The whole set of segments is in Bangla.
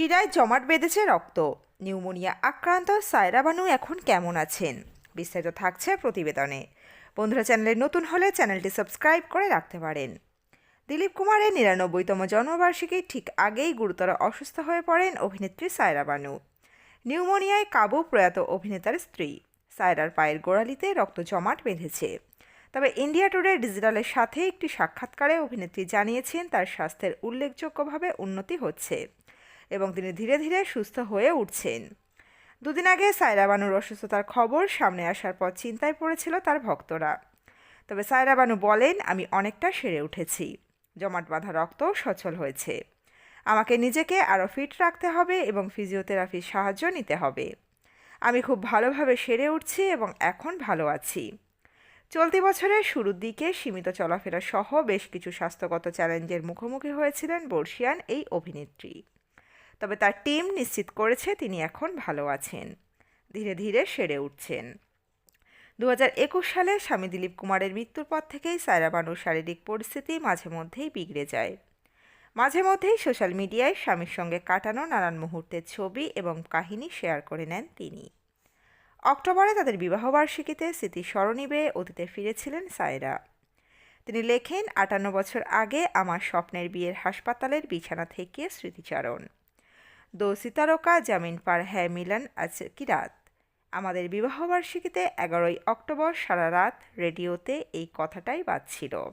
শিরায় জমাট বেঁধেছে রক্ত। নিউমোনিয়া আক্রান্ত সায়রা বানু এখন কেমন আছেন? বিস্তারিত থাকছে প্রতিবেদনে। বন্ধুরা, চ্যানেলে নতুন হলে চ্যানেলটি সাবস্ক্রাইব করে রাখতে পারেন। দিলীপ কুমারের নিরানব্বইতম জন্মবার্ষিকীর ঠিক আগেই গুরুতর অসুস্থ হয়ে পড়েন অভিনেত্রী সায়রা বানু। নিউমোনিয়ায় কাবু প্রয়াত অভিনেতার স্ত্রী। সায়রার পায়ের গোড়ালিতে রক্ত জমাট বেঁধেছে। তবে ইন্ডিয়া টুডে ডিজিটালের সাথে একটি সাক্ষাৎকারে অভিনেত্রী জানিয়েছেন, তার স্বাস্থ্যের উল্লেখযোগ্যভাবে উন্নতি হচ্ছে। এবং তিনি ধীরে ধীরে সুস্থ হয়ে উঠছেন। দুদিন আগে সায়রা বানুর অসুস্থতার খবর সামনে আসার পর চিন্তায় পড়েছিল তার ভক্তরা। তবে সায়রা বানু বলেন, আমি অনেকটা সেরে উঠেছি। জমাট বাঁধা রক্ত সচল হয়েছে। আমাকে নিজেকে আরও ফিট রাখতে হবে এবং ফিজিওথেরাপির সাহায্য নিতে হবে। আমি খুব ভালোভাবে সেরে উঠছি এবং এখন ভালো আছি। চলতি বছরের শুরুর দিকে সীমিত চলাফেরা সহ বেশ কিছু স্বাস্থ্যগত চ্যালেঞ্জের মুখোমুখি হয়েছিলেন বর্ষিয়ান এই অভিনেত্রী। তবে তার টিম নিশ্চিত করেছে তিনি এখন ভালো আছেন। ধীরে ধীরে সেরে উঠছেন। দু হাজার একুশ সালে স্বামী দিলীপ কুমারের মৃত্যুর পর থেকেই সায়রা বানুর শারীরিক পরিস্থিতি মাঝে মধ্যেই বিগড়ে যায়। মাঝে মধ্যেই সোশ্যাল মিডিয়ায় স্বামীর সঙ্গে কাটানো নানান মুহূর্তের ছবি এবং কাহিনী শেয়ার করে নেন তিনি। অক্টোবরে তাদের বিবাহবার্ষিকীতে স্মৃতি স্মরণীবে অতীতে ফিরেছিলেন সায়রা তিনি লেখেন, আটান্ন বছর আগে আমার স্বপ্নের বিয়ের হাসপাতালের বিছানা থেকে স্মৃতিচারণ। দো সিতারকা জামিন পার হ্যায় মিলন আজ কি রাত? আমাদের বিবাহবার্ষিকীতে এগারোই অক্টোবর সারা রাত রেডিওতে এই কথাটাই বাজছিল।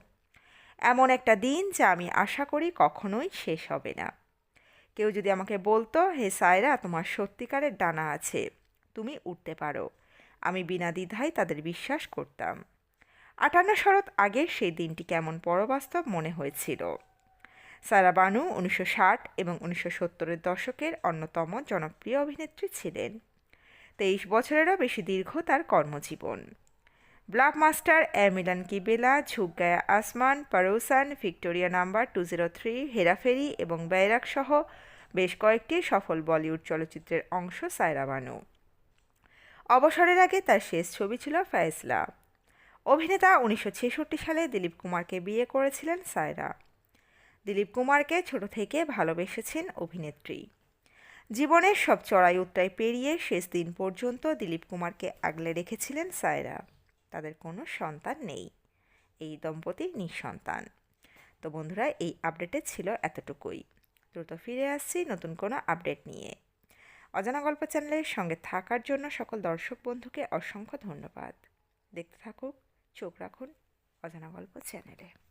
এমন একটা দিন যা আমি আশা করি কখনোই শেষ হবে না। কেউ যদি আমাকে বলতো, হে সায়রা, তোমার সত্যিকারের ডানা আছে। তুমি উঠতে পারো। আমি বিনা দ্বিধায় তাদের বিশ্বাস করতাম। আটান্ন শরৎ আগে সেই দিনটি কেমন পরবাস্তব মনে হয়েছিল। সারা বানু উনিশশো ষাট এবং উনিশশো সত্তরের দশকের অন্যতম জনপ্রিয় অভিনেত্রী ছিলেন। তেইশ বছরেরও বেশি দীর্ঘ তার কর্মজীবন। ব্লকমাস্টার এ মিলান কি বেলা গায়া আসমান, Padosan, Victoria number two zero three, Herapheri এবং ব্যারাক সহ বেশ কয়েকটি সফল বলিউড চলচ্চিত্রের অংশ সায়রা বানু। অবসরের আগে তার শেষ ছবি ছিল ফয়সলা। অভিনেতা উনিশশো ছেষট্টি সালে দিলীপ কুমারকে বিয়ে করেছিলেন সায়রা। দিলীপ কুমারকে ছোট থেকে ভালোবেসেছেন অভিনেত্রী। জীবনের সব চড়াই উত্তরাই পেরিয়ে শেষ দিন পর্যন্ত দিলীপ কুমারকে আগলে রেখেছিলেন সায়রা। তাদের কোনো সন্তান নেই। এই দম্পতি নিঃসন্তান। তো বন্ধুরা, এই আপডেটে ছিল এতটুকুই। দ্রুত ফিরে আসছি নতুন কোনো আপডেট নিয়ে। অজানা গল্প চ্যানেলের সঙ্গে থাকার জন্য সকল দর্শক বন্ধুকে অসংখ্য ধন্যবাদ। দেখতে থাকুক, চোখ রাখুন অজানা গল্প চ্যানেলে।